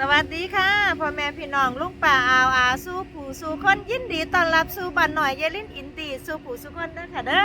สวัสดีค่ะพ่อแม่พี่น้องลุงป่าอาวอาสู้ผู้สู้คนยินดีต้อนรับสู่บ้านหน่อยยายลินอินตีสู่ผู้สู่คนเด้อค่ะเด้อ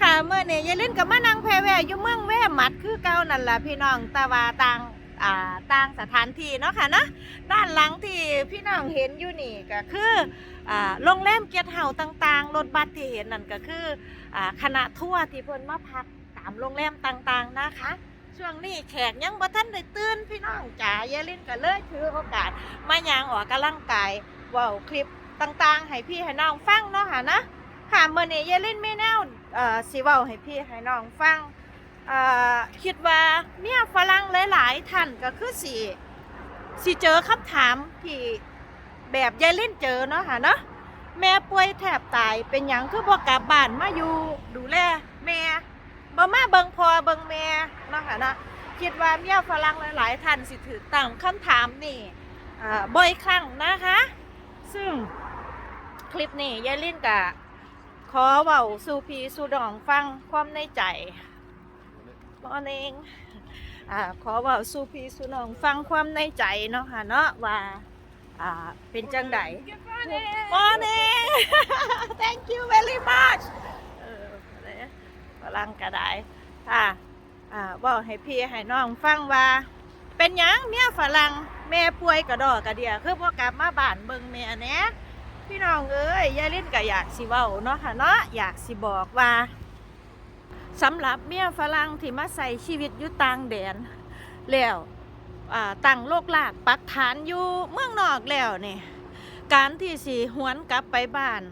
ค่ะเมื่อเนี้ยายลินกับมานั่งแพรแวอยู่เมืองแว่หมัดคือเก่านั่นล่ะพี่น้องต่ว่าต่างอ่าต่างสถานที่เนาะค่ะนะด้านหลังที่พี่น้องเห็นอยู่นี่ก็คืออ่าโรงแรมเกียรติเฮาต่างๆรถบัสที่เห็นนั่นก็คืออ่าคณะทัวร์ที่เพิ่นมาพักตามโรงแรมต่างๆนะคะ ช่วงนี้แขกยังบ่ทันได้ตื่นพี่น้องจ๋ายายลินก็เลยถือโอกาสมายางออกกำลังกายว้าคลิปต่างๆ ให้พี่ให้น้องฟังเนาะค่ะนะค่ะมื้อนี้ยายลินมีแนวเอ่อสิเว้าให้พี่ให้น้องฟังเอ่อคิดว่าเมียฝรั่งหลายๆท่านก็คือสิสิเจอคำถามที่แบบยายลินเจอเนาะค่ะเนาะแม่ป่วยแทบตายเป็นหยังคือบ่กลับบ้านมาอยู่ดูแลแม่ บ่มาเบิ่งพ่อเบิ่งแม่เนาะค่ะเนาะคิดว่าเมียฝรั่งหลายๆท่านสิถือตั้งคำถามนี่อ่าบ่อยครั้งนะคะ ซึ่งคลิปนี้ยายลินกะขอเว้าสู่พีสู่ดองฟังความในใจมอนิงอ่าขอเว้าสู่พีสู่น้องฟังความในใจเนาะค่ะเนาะว่าอ่าเป็นจังได Morning Thank you very much เออ พลังกระไดค่ะอ่าบอกให้พี่ให้น้องฟังว่า เป็นหยังเมียฝรั่งแม่ป่วยกระดอกกระเดียคือพวกกลับมาบ้านเบิ่งแม่แน่พี่น้องเอ้ยยายลิ้นก็อยากสิเว้าเนาะค่ะเนาะอยากสิบอกว่าสำหรับเมียฝรั่งที่มาใส่ชีวิตอยู่ต่างแดนแล้วอ่างโลกลากปักฐานอยู่เมืองนอกแล้วนี่การที่สิหวนกลับไปบ้าน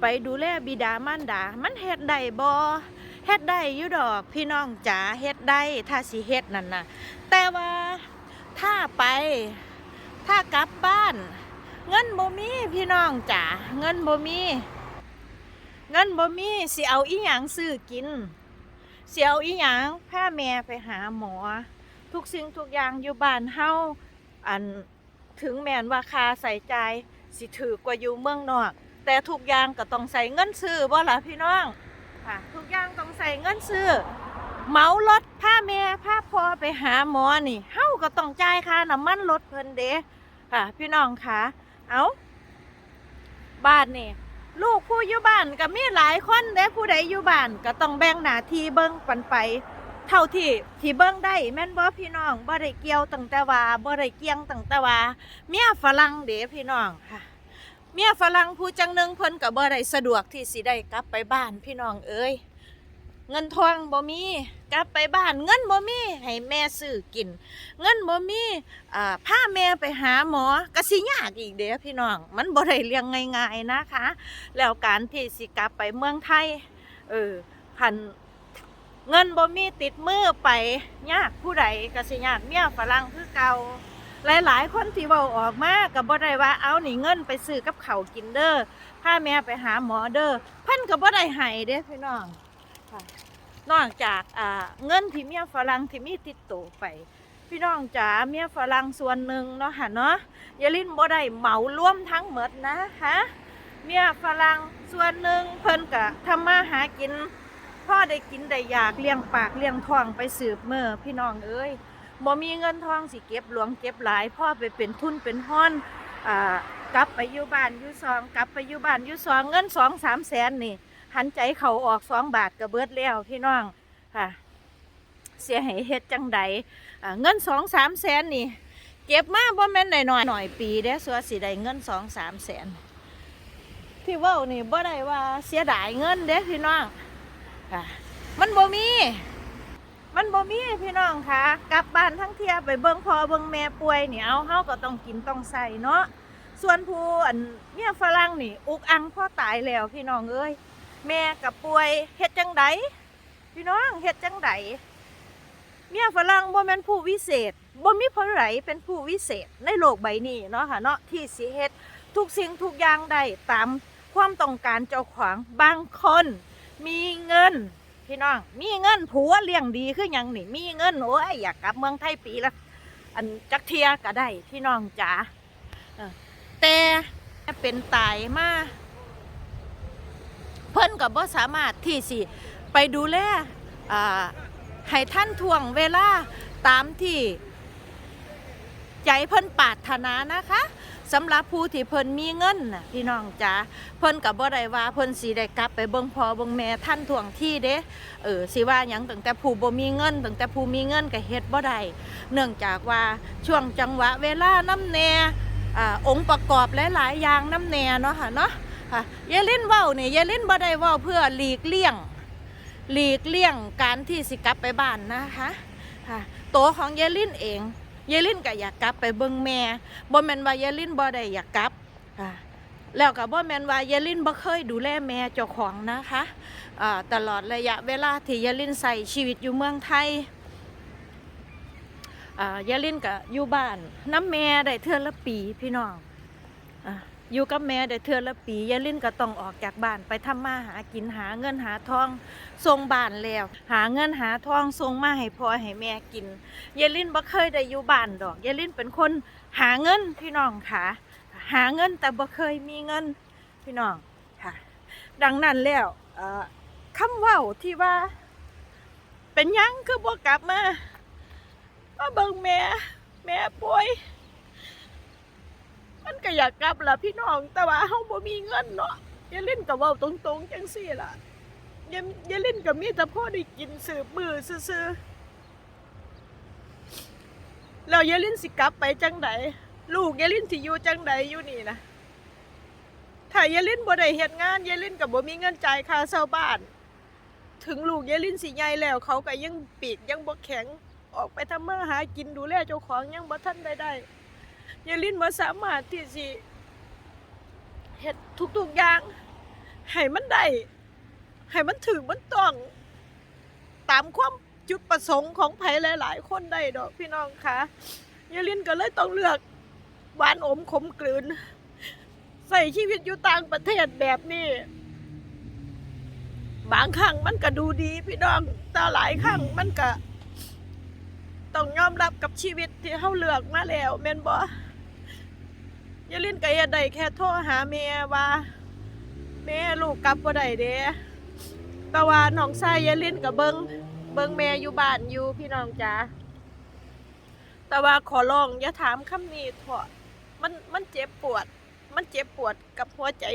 ไปดูแลบิดามารดา มันเฮ็ดได้บ่ เฮ็ดได้อยู่ดอกพี่น้องจ๋าเฮ็ดได้ถ้าสิเฮ็ดนั่นนะแต่ว่าถ้าไปถ้ากลับบ้าน เงินบ่มีพี่น้องจ๋าเงินบ่มี เงินบ่มีสิเอาอีหยังซื้อกินสิเอาอีหยังพาแม่ไปหาหมอ ทุกสิ่งทุกอย่างอยู่บ้านเฮาอันถึงแม้นว่าค่าใส่ใจสิถือกว่าอยู่เมืองนอก แต่ทุกอย่างก็ต้องใส่เงินซื้อบ่ล่ะพี่น้องค่ะทุกอย่างต้อง ใส่เงินซื้อเหมารถพาแม่พาพอไปหาหมอนี่เฮาก็ต้องจ่ายค่าน้ำมันรถเพิ่นเด้ค่ะ พี่น้องคะเอาบ้านนี่ลูกผู้อยู่บ้านก็มีหลายคนเด้ผู้ใดอยู่บ้านก็ต้องแบ่งหน้าที่เบิ่งปันไป เท่าที่ที่เบิ่งได้แม่นบ่พี่น้องบ่ได้เกี่ยวตั้งแต่ว่าบ่ได้เกี่ยงตั้งแต่ว่าเมียฝรั่งเด้พี่น้องค่ะเมียฝรั่งผู้จังหนึงเพิ่นก็บ่ได้สะดวกที่สิได้กลับไปบ้านพี่น้องเอ้ย เงินทองบ่มีกลับไปบ้านเงินบ่มีให้แม่ซื้อกิน เงินบ่มีอ่าพาแม่ไปหาหมอก็สิยากอีกเด้อพี่น้อง มันบ่ได้เลี้ยงง่ายๆนะคะ แล้วการที่สิกลับไปเมืองไทยเออพันเงินบ่มีติดมือไปยากผู้ใดก็สิยากเมียฝรั่งคือเก่าหลายๆ คนที่เว้าออกมาก็บ่ได้ว่าเอานี่เงินไปซื้อกับเขากินเด้อพาแม่ไปหาหมอเด้อเพิ่นก็บ่ได้ให้เด้อพี่น้อง ค่ะ นอกจากอ่าเงินที่เมียฝรั่งที่มีติดตัวไป พี่น้องจ๋าเมียฝรั่งส่วนหนึ่งเนาะค่ะเนาะอยาลินบ่ได้เหมารวมทั้งหมดนะคะเมียฝรั่งส่วนหนึ่งเพิ่นกะทำมาหากินพ่อได้กินได้อยากเลี้ยงปากเลี้ยงท้องไปสืบเมื่อพี่น้องเอ้ยบ่มีเงินทองสิเก็บหลวงเก็บหลายพ่อไปเป็นทุนเป็นห้อนอ่ากลับไปอยู่บ้านอยู่ซอง กลับไปอยู่บ้านอยู่ซองเงินสองสามแสนนี่ หันใจเขาออกสองบาทก็เบิดแล้วพี่น้องค่ะ เสียให้เฮ็ดจังใดเงินสองสามแสนนี่ เก็บมาบ่แม่นหน่อยหน่อยหน่อยปีเด้สัวสิได้เงินสองสามแสนที่ว้านี่บ่ได้ว่าเสียดายเงินเด้พี่น้องค่ะมันบ่มี มันบ่มีพี่น้องค่ะ กลับบ้านทั้งเที่ยไปเบิ่งพอเบิ่งแม่ป่วยเนี่ยเอาเฮาก็ต้องกินต้องใส่เนาะส่วนผู้อันเมียฝรั่งนี่อุกอังพ่อตายแล้วพี่น้องเอ้ย แม่กับป่วยเฮ็ดจังไดพี่น้องเฮ็ดจังไดเมียฝรั่งบ่แม่นผู้วิเศษบ่มีผู้ใดเป็นผู้วิเศษในโลกใบนี้เนาะค่ะเนาะที่สิเฮ็ดทุกสิ่งทุกอย่างได้ตามความต้องการเจ้าของบางคน มีเงิน พี่น้อง มีเงินผัวเลี้ยงดีคือหยังนี่มีเงินโอ้ยอยากกลับเมืองไทยปีละอันจักเทียก็ได้พี่น้องจ๋าแต่เป็นตายมา เพิ่นก็บ่สามารถที่สิไปดูแลให้ท่านทวงเวลาตามที่ใจเพิ่นปรารถนานะคะสำหรับผู้ที่เพิ่นมีเงินนะพี่น้องจ๋าเพิ่นกับบ่ได้ว่าเพิ่นสิได้กลับไปเบิ่งพ่อเบิ่งแม่ท่านทวงที่เด้เออสิว่าหยังตั้งแต่ผู้บ่มีเงินตั้งแต่ผู้มีเงินก็เฮ็ดบ่ได้เนื่องจากว่าช่วงจังหวะเวลาน้ำแน่อ่าองค์ประกอบหลายๆอย่างน้ำแน่เนาะค่ะเนาะ ค่ะยายลินเว้านี่ยายลินบ่ได้เว้าเพื่อหลีกเลี่ยง หลีกเลี่ยงการที่สิกลับไปบ้านนะคะค่ะตัวของยายลินเองยายลินก็อยากกลับไปเบิ่งแม่บ่แม่นว่ายายลินบ่ได้อยากกลับค่ะแล้วก็บ่แมนว่ายายลินบ่เคยดูแลแม่เจ้าของนะคะตลอดระยะเวลาที่ยายลินใส่ชีวิตอยู่เมืองไทยอ่ายายลินก็อยู่บ้านน้ำแม่ได้เทื่อละปีพี่น้อง อยู่กับแม่ได้เทือละปียายลินก็ต้องออกจากบ้านไปทำมาหากินหาเงินหาทองส่งบ้านแล้ว หาเงินหาทองส่งมาให้พ่อให้แม่กินยายลินบ่เคยได้อยู่บ้านดอกยายลินเป็นคนหาเงินพี่น้องค่ะ หาเงินแต่บ่เคยมีเงินพี่น้องค่ะ ดังนั้นแล้วคำเว้าที่ว่า เป็นยังคือบ่กลับมามาเบิ่งแม่แม่ป่วย มันก็อยากกลับล่ะพี่น้อง แต่ว่าเฮาบ่มีเงินเนาะยายลินก็เว้าตรงๆจังซี่ล่ะยายยาเล่นกับมีแต่พ่อได้กินสืบมือซื่อๆแล้วยายลินสิกลับไปจังไดลูกยายลินสิอยู่จังไดอยู่นี่นะถ้าอย่ายลินบ่ได้เฮ็ดงานยายลินก็บ่มีเงินจ่ายค่าเช่าบ้านถึงลูกยายลินสิใหญ่แล้วเขาก็ยังปีกยังบ่แข็ง ออกไปทำมาหากินดูแลเจ้าของยังบ่ทันได้ได้ ยายลินบ่สามารถที่สิเฮ็ดทุกๆอย่างให้มันได้ให้มันถึงมันต้อง ตามความจุดประสงค์ของไผหลายๆ คนได้ดอกพี่น้องคะยายลินก็เลยต้องเลือกหวานอมขมกลืน ใส่ชีวิตอยู่ต่างประเทศแบบนี้ บางครั้งมันก็ดูดีพี่น้องแต่หลายครั้งมันก็ ต้องยอมรับกับชีวิตที่เขาเลือกมาแล้วแม่นบ่ยาลินก็เฮ็ดได้แค่โทรหาแม่ว่าแม่ลูกกลับบ่ได้เด้แต่ว่าน้องชายยาลินกับเบิงเบิงแม่อยู่บ้านอยู่พี่น้องจ๋าแต่ว่าขอร้องอย่าถามคำนี้เถอะมันมันเจ็บปวด มันเจ็บปวดกับหัวใจ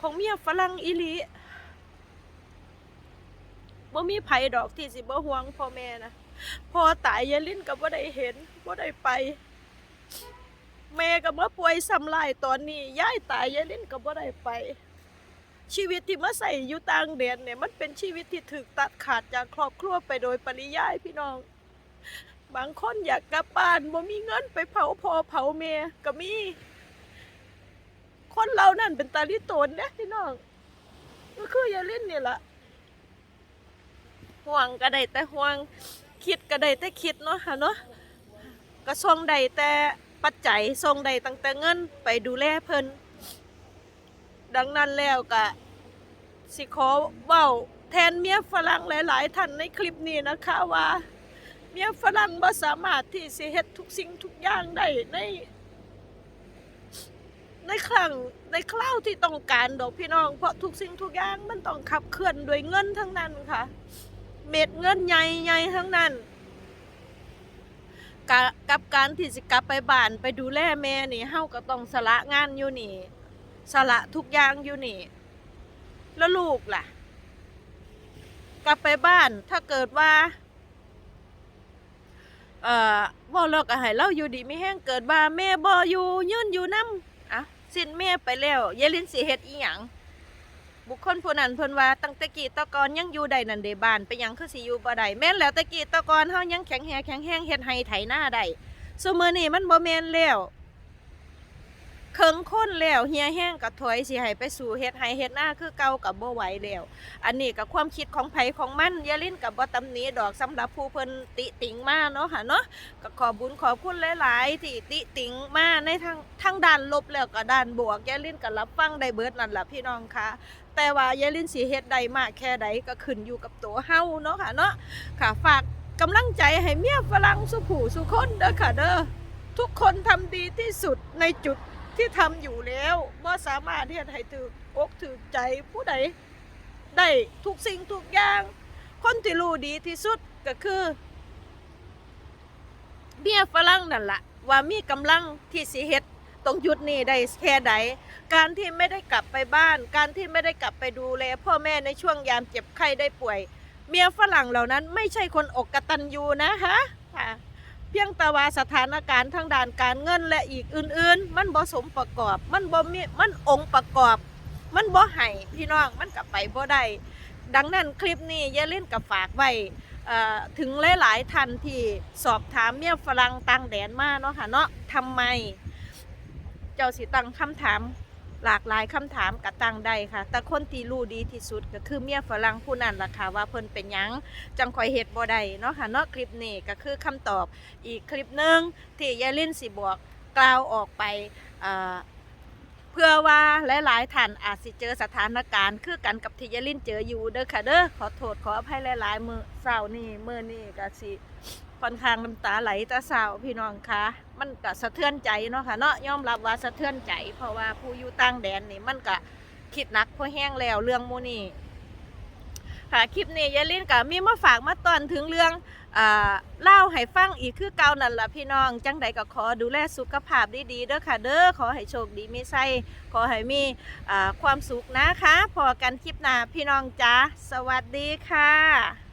ของเมียฝรั่งอีลีบ่มีไผดอกที่สิบ่ห่วงพ่อแม่นะ พอตายยายลินก็บ่ได้เห็นบ่ได้ไป แม่ก็มาป่วยซ้ำลายตอนนี้ยายตายยายลินก็บ่ได้ไป ชีวิตที่มาใส่อยู่ต่างแดนเนี่ยมันเป็นชีวิตที่ถูกตัดขาดจากครอบครัวไปโดยปริยายพี่น้อง บางคนอยากกลับบ้านบ่มีเงินไปเผาพ่อเผาแม่ก็มี คนเรานั่นเป็นตาลิโตนเนี่ยพี่น้องก็คือยาเล่นนี่ละห่วงก็ได้แต่ห่วง คิดก็ได้แต่คิดเนาะค่ะเนาะก็ส่งได้แต่ปัจจัยส่งได้ตั้งแต่เงินไปดูแลเพิ่นดังนั้นแล้วก็สิขอเว้าแทนเมียฝรั่งหลาย ๆ ท่านในคลิปนี้นะคะว่า เมียฝรั่งบ่สามารถที่สิเฮ็ดทุกสิ่งทุกอย่างได้ใน ในครั้งในคราวที่ต้องการดอกพี่น้อง เพราะทุกสิ่งทุกอย่างมันต้องขับเคลื่อนด้วยเงินทั้งนั้นค่ะ เม็ดเงินใหญ่ๆทั้งนั้นก,กับการที่สิกลับไปบ้านไปดูแลแม่นี่เฮาก็ต้องสละงานอยู่นี่ สละทุกอย่างอยู่นี่ แล้วลูกล่ะ กลับไปบ้านถ้าเกิดว่า เอ่อบ่เราก็ให้เราอยู่ดีไม่แห้งเกิดว่าแม่บ่อยู่ยืนอยู่นํอะสิ้นแม่ไปแล้วยายลินสิเฮ็ดอีหยัง บุคคลผู้นั้นเพิ่นว่าตั้งแต่กี้ตะกอนยังอยู่ได้นั่นเดบ้านไปยังคือสิอยู่บ่ได้แม่นแล้วแตะกี้ตะกอนเฮายังแข็งแรงแข็งแรงเฮ็ดให้ไถนาได้ซุมื้อนี้มันบ่แม่นแล้วเคิงค้นแล้วเฮียแห้งกับถอยสิให้ไปสู่เฮ็ดให้เฮ็ดหน้าคือเก่ากับบ่ไหวแล้วอันนี้กับความคิดของไผของมันยาลิ้นกับบ่ตำหนิดอกสำหรับผู้เพิ่นติติงมาเนาะค่ะเนาะก็ขอบุญขอบคุณหลายๆที่ติติงมาในทางทางด้านลบแล้วก็ด้านบวกยาลิ้นก็รับฟังได้เบิดนั่นล่ะพี่น้องค่ะ แต่ว่าย่าลิ้นสิเฮ็ดได้มากแค่ใดก็ขึ้นอยู่กับตัวเฮาเนาะค่ะเนาะค่ะฝากกำลังใจให้เมียฝรั่งสุผู้สุคนเด้อค่ะเด้อทุกคนทำดีที่สุดในจุดที่ทำอยู่แล้วว่าสามารถที่จะให้ถือกถือใจผู้ใดได้ทุกสิ่งทุกอย่าง คนที่รู้ดีที่สุดก็คือเมียฝรั่งนั่นละว่ามีกำลังที่สิเฮ็ด ตรงจุดนี้ได้แค่ใดการที่ไม่ได้กลับไปบ้าน การที่ไม่ได้กลับไปดูแลพ่อแม่ในช่วงยามเจ็บไข้ได้ป่วย เมียฝรั่งเหล่านั้นไม่ใช่คนอกกตันยูนะคะค่ะเพียงแต่ว่าสถานการณ์ทางด้านการเงินและอีกอื่น ๆ มันบ่สมประกอบ มันบ่มีมันองค์ประกอบ มันบ่ให้พี่น้องมันกลับไปบ่ได้ดังนั้นคลิปนี้อย่าเล่นกับฝากไว้ถึงหลาย ๆท่านที่สอบถามเมียฝรั่งต่างแดนมาเนาะค่ะเนาะทำไม จ้าสิตั้งคำถาม หลากหลายคำถามกับตั้งได้ค่ะ แต่คนที่รู้ดีที่สุดก็คือเมียฝรั่งผู้นั้นล่ะค่ะว่าเพิ่นเป็นหยังจังคอยเฮ็ดบ่ได้เนาะค่ะเนาะคลิปนี้ก็คือคำตอบอีกคลิปหนึงที่ยายลินสิบอกกล่าวออกไปเเพื่อว่าหลายๆท่านอาจสิเจอสถานการณ์ คือกันกับที่ยายลินเจออยู่เด้อค่ะเด้อขอโทษขออภัยหลายๆมือเศร้านี่มือนี่ก็สิ ค่อนข้างน้ำตาไหลตาเศร้าพี่น้องคะมันก็สะเทือนใจเนาะค่ะเนาะยอมรับว่าสะเทือนใจ เพราะว่าผู้อยู่ต่างแดนนี่มันก็คิดหนักพอแห้งแล้วเรื่องมูนี่ค่ะคลิปนี้ยายลินกับมีมาฝากมาตอนถึงเรื่องอ่าเล่าให้ฟังอีกคือเก่านั่นละพี่น้อง จังใดก็ขอดูแลสุขภาพดีๆเด้อค่ะ เด้อขอให้โชคดีมีไส้ขอให้มีความสุขนะคะ พอกันคลิปหน้าพี่น้องจ้าสวัสดีค่ะ